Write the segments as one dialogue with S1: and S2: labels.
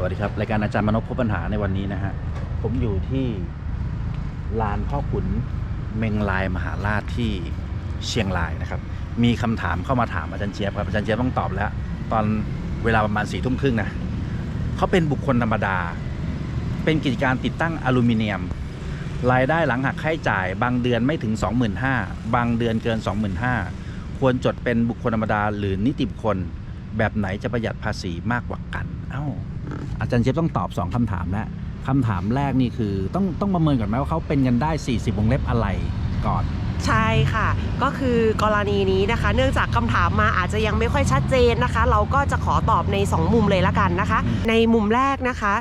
S1: สวัสดีครับ รายการอาจารย์มนพพบปัญหาในวันนี้นะฮะ ผมอยู่ที่ลานพ่อขุนเมงลายมหาราชที่เชียงรายนะครับ มีคำถามเข้ามาถามอาจารย์เจี๊ยบครับ อาจารย์เจี๊ยบต้องตอบแล้ว ตอนเวลาประมาณสี่ทุ่มครึ่งนะเขาเป็นบุคคลธรรมดา เป็นกิจการติดตั้งอลูมิเนียม รายได้หลังหักค่าใช้จ่าย บางเดือนไม่ถึง 25,000บางเดือนเกิน 25,000ควรจดเป็นบุคคลธรรมดาหรือนิติบุคคล แบบไหนจะประหยัดภาษีมากกว่ากัน เอ้า อาจารย์เจี๊ยบต้องตอบ2คำถามแล้วคำถามแรกนี่คือต้องต้องประเมินก่อนไหมว่าเขาเป็นเงินได้ 40 วงเล็บอะไรก่อน
S2: ใช่ค่ะ ก็คือกรณีนี้นะคะ เนื่องจากคำถามมาอาจจะยังไม่ค่อยชัดเจนนะคะ เราก็จะขอตอบใน 2 มุมเลยละกันนะคะ
S1: อืม
S2: ในมุมแรกนะคะ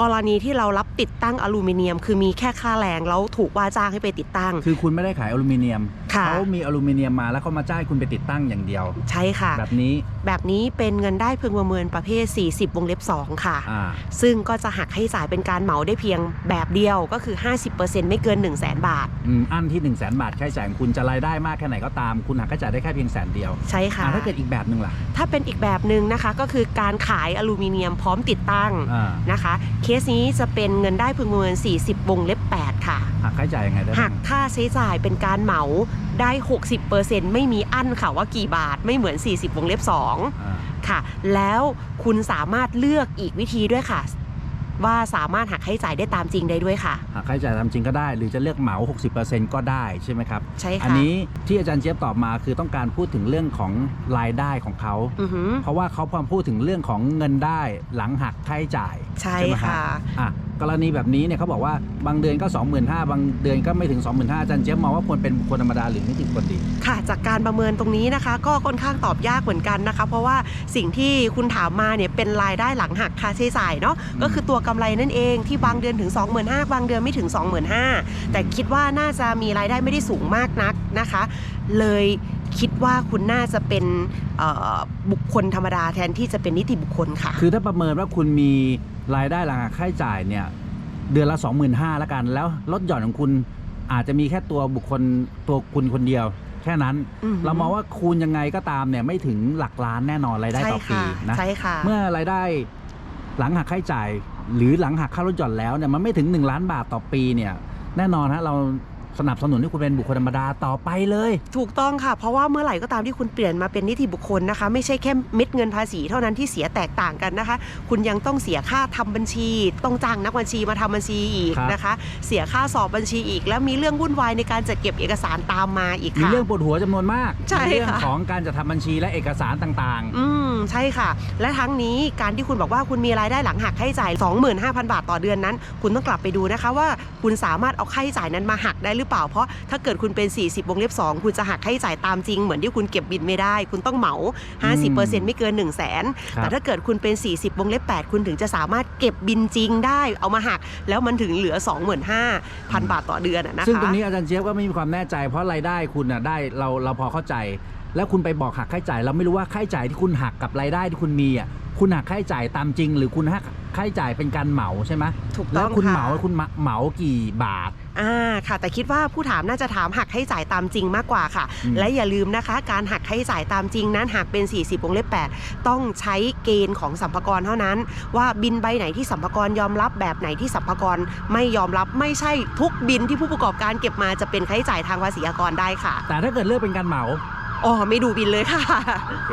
S2: กรณีที่เรารับติดตั้งอลูมิเนียม คือมีแค่ค่าแรงแล้วถูกว่าจ้างให้ไปติดตั้ง
S1: คือคุณไม่ได้ขายอลูมิเนียม
S2: ค่ะ
S1: เขามีอลูมิเนียมมาแล้วเขามาจ้างให้คุณไปติดตั้งอย่างเดียว
S2: ใช่ค่ะ
S1: แบบนี้
S2: แบบนี้เป็นเงินได้พึงประเมินประเภท 40 วงเล็บ 2 ค่ะ
S1: อ่า
S2: ซึ่งก็จะหักให้จ่ายเป็นการเหมาได้เพียงแบบเดียวก็คือ 50%ไม่เกิน 1 0 0 0 0แบาท
S1: อืมอันที่ 1 0 0 0 0แบาทค่าใช้จ่ายของคุณจะรายได้มากแค่ไหนก็ตามคุณหักค่าใช้จ่ายได้แค่เพียงแสนเดียว
S2: ใช่ค่ะ
S1: อ่าถ้าเกิดอีกแบบหนึ่งล่ะ
S2: ถ้าเป็นอีกแบบหนึ่งนะคะก็คือการขายอลูมิเนียมพร้อมติดตั้ง
S1: อ่า
S2: นะคะเคสนี้จะเป็นเงินได้พึงประเมิน 40 วงเล็บ 8 ค่ะ
S1: หักค่าใช้จ่ายยังไงได้
S2: หั
S1: บ้ากง
S2: ค่าใช้จ่ายเป็นการเหมาได้ 60%ไม่มีอั้นค่ะว่ากี่บาทไม่เหมือน 40 วงเล็บ 2
S1: อ่า
S2: ค่ะ แล้วคุณสามารถเลือกอีกวิธีด้วยค่ะ ว่าสามารถหักค่าใช้จ่ายได้ตามจริงได้ด้วยค่ะ
S1: หักค่าใช้จ่ายตามจริงก็ได้ หรือจะเลือกเหมา 60%ก็ได้ใช่ไหมครับ
S2: ใช่ค่ะ
S1: อันี้ที่อาจารย์เจี๊ยบตอบมาคือต้องการพูดถึงเรื่องของรายได้ของเขา
S2: อือหือ
S1: เพราะว่าเขาพอพูดถึงเรื่องของเงินได้หลังหักค่าใช้จ่าย
S2: ใช่
S1: ไหมรับ
S2: ค่ะ
S1: อะกรณีแบบนี้เนี่ยเขาบอกว่าบางเดือนก็ 25,000 บางเดือนก็ไม่ถึง 25,000อาจารย์เจี๊ยบมองว่าควรเป็นบุคคลธรรมดาหรือนิติบุคคลดี
S2: ค่ะ จากการประเมินตรงนี้นะคะ ก็ค่อนข้างตอบยากเหมือนกันนะคะ เพราะว่าสิ่งที่คุณถามมาเนี่ยเป็นรายได้หลังหักค่าใช้จ่ายเนาะ
S1: อืม
S2: ก็คือตัวกำไรนั่นเองที่บางเดือนถึง 25,000 บางเดือนไม่ถึง 25,000 แต่คิดว่าน่าจะมีรายได้ไม่ได้สูงมากนัก นะคะ เลยคิดว่าคุณน่าจะเป็นเอ่อบุคคลธรรมดาแทนที่จะเป็นนิติบุคคลค่ะ
S1: คือถ้าประเมินว่าคุณมีรายได้หลังหักค่าใช้จ่ายเนี่ยเดือนละ 25,000แล้วกัน แล้วลดหย่อนของคุณอาจจะมีแค่ตัวบุคคลตัวคุณคนเดียว แค่นั้น
S2: อือหือ
S1: เรามองว่าคูณยังไงก็ตามเนี่ยไม่ถึงหลักล้านแน่นอนรายได้
S2: ใช่
S1: ต่อปี
S2: ค่ะ
S1: นะ
S2: ใช่ค่ะ
S1: เมื่อรายได้หลังหักค่าใช้จ่าย หรือหลังหักค่าลดหย่อนแล้วเนี่ยมันไม่ถึง 1 ล้านบาทต่อปีเนี่ยแน่นอนฮะเรา สนับสนุนให้คุณเป็นบุคคลธรรมดาต่อไปเลย
S2: ถูกต้องค่ะ เพราะว่าเมื่อไหร่ก็ตามที่คุณเปลี่ยนมาเป็นนิติบุคคลนะคะ ไม่ใช่แค่เม็ดเงินภาษีเท่านั้นที่เสียแตกต่างกันนะคะ คุณยังต้องเสียค่าทำบัญชี ต้องจ้างนักบัญชีมาทำบัญชีอีก
S1: ครับ
S2: นะคะ เสียค่าสอบบัญชีอีก แล้วมีเรื่องวุ่นวายในการจัดเก็บเอกสารตามมาอีก
S1: มี
S2: ค่ะ
S1: เรื่องปวดหัวจำนวนมาก
S2: ใช่
S1: ในเรื่อง
S2: ค่ะ
S1: ของการจะทำบัญชีและเอกสารต่าง
S2: อืมใช่ค่ะ และทั้งนี้การที่คุณบอกว่าคุณมีรายได้หลังหักค่าใช้จ่าย 25,000 บาทต่อเดือนนั้น คุณต้องกลับไปดูนะคะว่าคุณสามารถเอาค่าใช้จ่ายนั้นมาหักได้หรือเปล่า เพราะถ้าเกิดคุณเป็น 40 วงเล็บ 2 คุณจะหักค่าใช้จ่ายตามจริง เหมือนที่คุณเก็บบินไม่ได้ คุณต้องเหมา 50%ไม่เกิน 1 0 0 0 0แสน
S1: ครับ
S2: แต่ถ้าเกิดคุณเป็น 40 วงเล็บ 8 คุณถึงจะสามารถเก็บบินจริงได้ เอามาหัก แล้วมันถึงเหลือ 25,000 บาทต่อเดือนอะนะคะ
S1: ซึ่งตรงนี้อาจารย์เจี๊ยบก็ไม่มีความแน่ใจ เพราะรายได้คุณน่ะได้เราเราพอเข้าใจ แล้วคุณไปบอกหักค่าใช้จ่าย เราไม่รู้ว่าค่าใช้จ่ายที่คุณหักกับรายได้ที่คุณมีอะคุณหักค่าใช้จ่ายตามจริง หรือคุณหัก ค่าใช้จ่ายเป็นการเหมาใช่ไหม
S2: ถูก
S1: แล้
S2: ต้
S1: ว
S2: อง
S1: คุณ
S2: ค่ะ
S1: เหมาคุณเหมากี่บาท
S2: อ่าค่ะ แต่คิดว่าผู้ถามน่าจะถามหักให้จ่ายตามจริงมากกว่าค่ะ
S1: อืม
S2: และอย่าลืมนะคะ การหักให้จ่ายตามจริงนั้นหากเป็น 40วงเล็บ8ต้องใช้เกณฑ์ของสัมภากระเท่านั้น ว่าบินใบไหนที่สัมภากระยอมรับแบบไหนที่สัมภากระไม่ยอมรับไม่ใช่ทุกบินที่ผู้ประกอบการเก็บมาจะเป็นค่าใช้จ่ายทางภาษีอากรได้ค่ะ
S1: แต่ถ้าเกิดเลือกเป็นการเหมา
S2: อ๋อไม่ดูบินเลยค่ะ
S1: โอเค